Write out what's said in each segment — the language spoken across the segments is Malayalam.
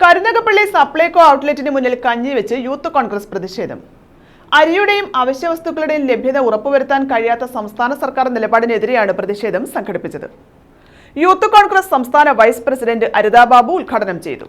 കരുനകപ്പള്ളി സപ്ലൈകോ ഔട്ട്ലെറ്റിന് മുന്നിൽ കഞ്ഞി വെച്ച് യൂത്ത് കോൺഗ്രസ് പ്രതിഷേധം. അരിയുടെയും അവശ്യവസ്തുക്കളുടെയും ലഭ്യത ഉറപ്പുവരുത്താൻ കഴിയാത്ത സംസ്ഥാന സർക്കാർ നിലപാടിനെതിരെയാണ് പ്രതിഷേധം സംഘടിപ്പിച്ചത്. യൂത്ത് കോൺഗ്രസ് സംസ്ഥാന വൈസ് പ്രസിഡന്റ് അരിതാബാബു ഉദ്ഘാടനം ചെയ്തു.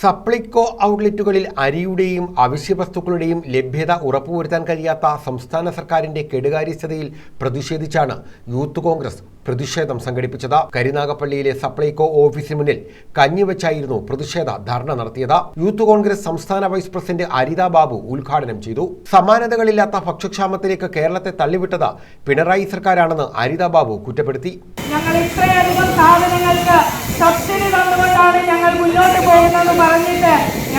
സപ്ലൈകോ ഔട്ട്ലെറ്റുകളിൽ അരിയുടെയും അവശ്യവസ്തുക്കളുടെയും ലഭ്യത ഉറപ്പുവരുത്താൻ കഴിയാത്ത സംസ്ഥാന സർക്കാരിന്റെ കെടുകാര്യസ്ഥതയിൽ പ്രതിഷേധിച്ചാണ് യൂത്ത് കോൺഗ്രസ് പ്രതിഷേധം സംഘടിപ്പിച്ചത്. കരുനാഗപ്പള്ളിയിലെ സപ്ലൈകോ ഓഫീസിന് മുന്നിൽ കഞ്ഞിവെച്ചായിരുന്നു പ്രതിഷേധ ധർണ നടത്തിയത്. യൂത്ത് കോൺഗ്രസ് സംസ്ഥാന വൈസ് പ്രസിഡന്റ് അരിത ബാബു ഉദ്ഘാടനം ചെയ്തു. സമാനതകളില്ലാത്ത ഭക്ഷ്യക്ഷാമത്തിലേക്ക് കേരളത്തെ തള്ളിവിട്ടത് പിണറായി സർക്കാരാണെന്ന് അരിത ബാബു കുറ്റപ്പെടുത്തി. ഞങ്ങൾ ഇത്രയധികം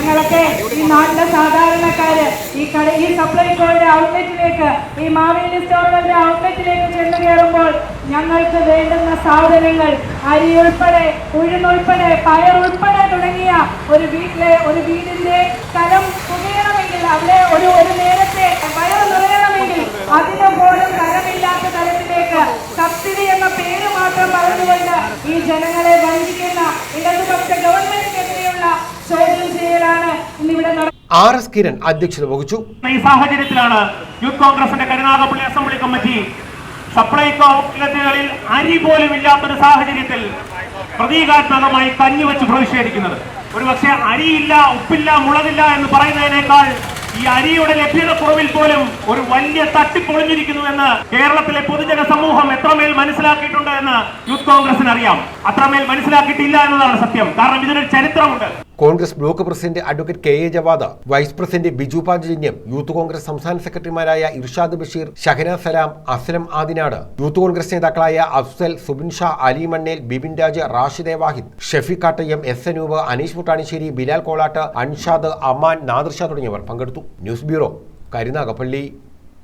ഞങ്ങളൊക്കെ ഈ നാട്ടിലെ സാധാരണക്കാര് ഈ കട ഈ സപ്ലൈകോയുടെ ഔട്ട്ലെറ്റിലേക്ക് ഈ മാവേലി സ്റ്റോറുകളുടെ ഔട്ട്ലെറ്റിലേക്ക് ചെന്നു കയറുമ്പോൾ ഞങ്ങൾക്ക് വേണ്ടുന്ന സാധനങ്ങൾ അരി ഉൾപ്പെടെ ഉഴുന്നുൾപ്പെടെ പയർ ഉൾപ്പെടെ തുടങ്ങിയ ഒരു വീട്ടിലെ ഒരു വീടിന്റെ സ്ഥലം പുകയണമെങ്കിൽ അവിടെ ഒരു ഒരു നേരത്തെ വയർ നിറയണമെങ്കിൽ അതിന് പോലും തരമില്ലാത്ത തരത്തിലേക്ക് സബ്സിഡി എന്ന പേര് മാത്രം പറഞ്ഞുകൊണ്ട് ഈ ജനങ്ങളെ വഞ്ചിക്കുന്ന ഇടതുപക്ഷ ഗവൺമെന്റിനെതിരെയുള്ള ആർ എസ് കിരൺ അധ്യക്ഷത വഹിച്ചു. ഈ സാഹചര്യത്തിലാണ് യൂത്ത് കോൺഗ്രസിന്റെ കരുനാഗപ്പള്ളി അസംബ്ലി കമ്മിറ്റി സപ്ലൈകോ ഔട്ട്ലെറ്റുകളിൽ അരി പോലും ഇല്ലാത്തൊരു സാഹചര്യത്തിൽ പ്രതീകാത്മകമായി കഞ്ഞി വെച്ച് പ്രതിഷേധിക്കുന്നത്. ഒരുപക്ഷെ അരിയില്ല ഉപ്പില്ല മുളകില്ല എന്ന് പറയുന്നതിനേക്കാൾ ഈ അരിയുടെ ലഭ്യതക്കുറവിൽ പോലും ഒരു വലിയ തട്ടിപ്പൊളിഞ്ഞിരിക്കുന്നു എന്ന് കേരളത്തിലെ പൊതുജന സമൂഹം എത്രമേൽ മനസ്സിലാക്കിയിട്ടുണ്ട്. യൂത്ത് കോൺഗ്രസിന് അറിയാം അത്രമേൽ മനസ്സിലാക്കിയിട്ടില്ല എന്നതാണ് സത്യം. കാരണം ഇതിനൊരു ചരിത്രമുണ്ട്. Congress block president advocate K A Jawad vice president Biju Panchajanyam youth Congress സംസ്ഥാന സെക്രട്ടറിമാരായ ഇർഷാദ് ബഷീർ ഷഹന സലാം അസ്ലം ആദിനാട് യൂത്ത് കോൺഗ്രസ് നേതാക്കളായ അഫ്സൽ സുബിൻ ഷാ അലി മണ്ണേൽ ബിബിൻ രാജ് റാഷിദെ വാഹിദ് ഷെഫി കാട്ടയ്യം എസ് അനൂപ് അനീഷ് മുട്ടാണിശ്ശേരി ബിലാൽ കോളാട്ട് അൻഷാദ് അമാൻ നാദിർഷാ തുടങ്ങിയവർ പങ്കെടുത്തു. News bureau Karunagappally.